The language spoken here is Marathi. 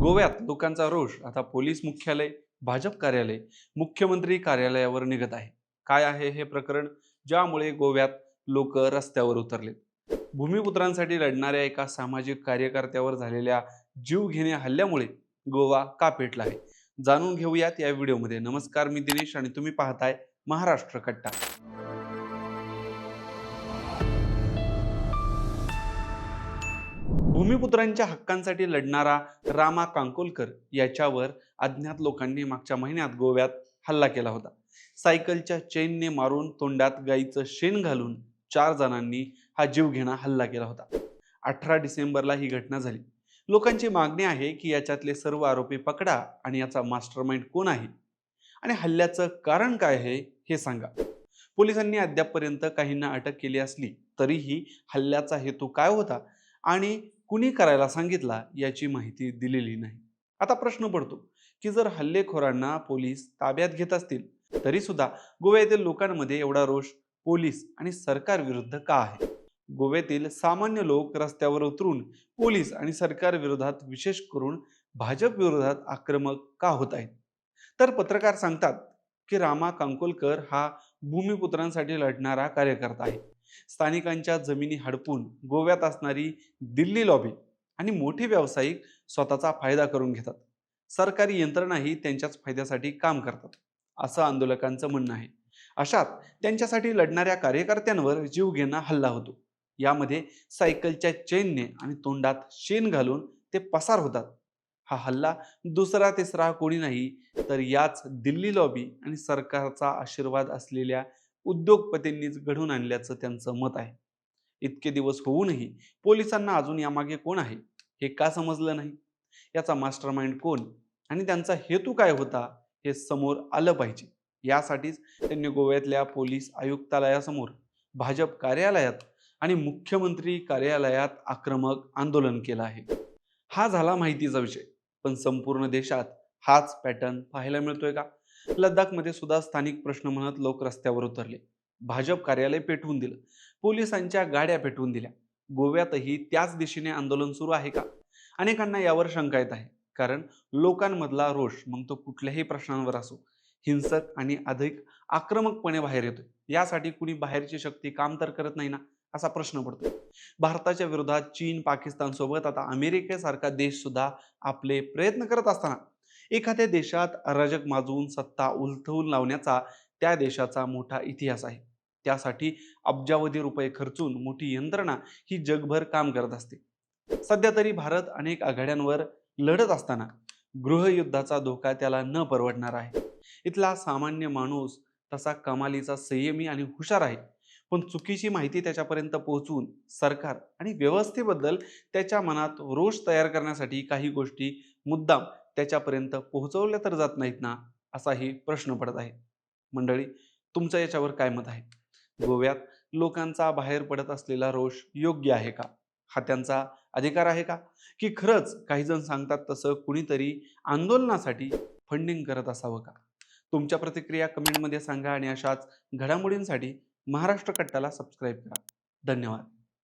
गोव्यात लोकांचा रोष. आता पोलीस मुख्यालय भाजप कार्यालय मुख्यमंत्री कार्यालयावर निघत आहे. काय आहे हे प्रकरण? ज्यामुळे गोव्यात लोक रस्त्यावर उतरले भूमिपुत्रांसाठी लढणाऱ्या एका सामाजिक कार्यकर्त्यावर झालेल्या जीवघेण्या हल्ल्यामुळे गोवा का पेटला आहे. जाणून घेऊयात या व्हिडिओमध्ये. नमस्कार मी दिनेश आणि तुम्ही पाहताय महाराष्ट्र कट्टा. भूमिपुत्रांच्या हक्कांसाठी लढणारा रामा कांकोलकर याच्यावर अज्ञात लोकांनी मागच्या महिन्यात गोव्यात हल्ला केला होता. सायकलच्या चेनने मारून तोंडात गाईचं शेण घालून चार जणांनी हा जीवघेणा हल्ला केला होता. अठरा डिसेंबरला ही घटना झाली. लोकांची मागणी आहे की याच्यातले सर्व आरोपी पकडा आणि याचा मास्टरमाइंड कोण आहे? आणि हल्ल्याचं कारण काय आहे हे सांगा. पोलिसांनी अद्यापपर्यंत काहींना अटक केली असली तरीही हल्ल्याचा हेतू काय होता आणि कुणी करायला सांगितला याची माहिती दिलेली नाही. आता प्रश्न पडतो की जर हल्लेखोरांना पोलीस ताब्यात घेत असतील तरी सुद्धा गोव्यातील लोकांमध्ये एवढा रोष पोलीस आणि सरकार विरुद्ध का आहे? गोव्यातील सामान्य लोक रस्त्यावर उतरून पोलीस आणि सरकार विरोधात विशेष करून भाजप विरोधात आक्रमक का होत आहेत? तर पत्रकार सांगतात की रामा कांकोलकर हा भूमिपुत्रांसाठी लढणारा कार्यकर्ता आहे. स्थानिकांच्या जमिनी हडपून गोव्यात असणारी दिल्ली लॉबी आणि मोठे व्यावसायिक स्वतःचा फायदा करून घेतात. सरकारी यंत्रणाही त्यांच्याच फायद्यासाठी काम करतात असं आंदोलकांचं म्हणणं आहे. अशात त्यांच्यासाठी लढणाऱ्या कार्यकर्त्यांवर जीव घेणा हल्ला होतो. यामध्ये सायकलच्या चेनने आणि तोंडात शेण घालून ते पसार होतात. हा हल्ला दुसरा तिसरा कोणी नाही तर याच दिल्ली लॉबी आणि सरकारचा आशीर्वाद असलेल्या उद्योगपतींनीच घडून आणल्याचं त्यांचं मत आहे. इतके दिवस होऊनही पोलिसांना अजून यामागे कोण आहे हे का समजलं नाही? याचा मास्टरमाइंड कोण आणि त्यांचा हेतू काय होता हे समोर आलं पाहिजे. यासाठीच त्यांनी गोव्यातल्या पोलीस आयुक्तालयासमोर भाजप कार्यालयात आणि मुख्यमंत्री कार्यालयात आक्रमक आंदोलन केलं आहे. हा झाला माहितीचा विषय. पण संपूर्ण देशात हाच पॅटर्न पाहायला मिळतोय का? लडाखमध्ये सुद्धा स्थानिक प्रश्न म्हणत लोक रस्त्यावर उतरले. भाजप कार्यालय पेटवून दिलं. पोलिसांच्या गाड्या पेटवून दिल्या. गोव्यातही त्याच दिशेने आंदोलन सुरू आहे का? अनेकांना यावर शंका येत आहे. कारण लोकांमधला रोष मग तो कुठल्याही प्रश्नांवर असो. हिंसक आणि अधिक आक्रमकपणे बाहेर येतोय. यासाठी कुणी बाहेरची शक्ती काम तर करत नाही ना? असा प्रश्न पडतो. भारताच्या विरोधात चीन पाकिस्तान सोबत आता अमेरिकेसारखा देश सुद्धा आपले प्रयत्न करत असताना एखाद्या देशात अराजक माजवून सत्ता उलथवून लावण्याचा त्या देशाचा मोठा इतिहास आहे. त्यासाठी अब्जावधी रुपये खर्चून मोठी यंत्रणा ही जगभर काम करत असते. सध्या तरी भारत अनेक आघाड्यांवर लढत असताना गृहयुद्धाचा धोका त्याला न परवडणार आहे. इथला सामान्य माणूस तसा कमालीचा संयमी आणि हुशार आहे. पण चुकीची माहिती त्याच्यापर्यंत पोहोचवून सरकार आणि व्यवस्थेबद्दल त्याच्या मनात रोष तयार करण्यासाठी काही गोष्टी मुद्दाम त्याच्यापर्यंत पोहोचवल्या तर जात नाहीत ना असाही प्रश्न पडत आहे. मंडळी तुमचं याच्यावर काय मत आहे? गोव्यात लोकांचा बाहेर पडत असलेला रोष योग्य आहे का? हा त्यांचा अधिकार आहे का? की खरंच काही जण सांगतात तसं कुणीतरी आंदोलनासाठी फंडिंग करत असावं का? तुमच्या प्रतिक्रिया कमेंटमध्ये सांगा आणि अशाच घडामोडींसाठी महाराष्ट्र कट्टाला सबस्क्राईब करा. धन्यवाद.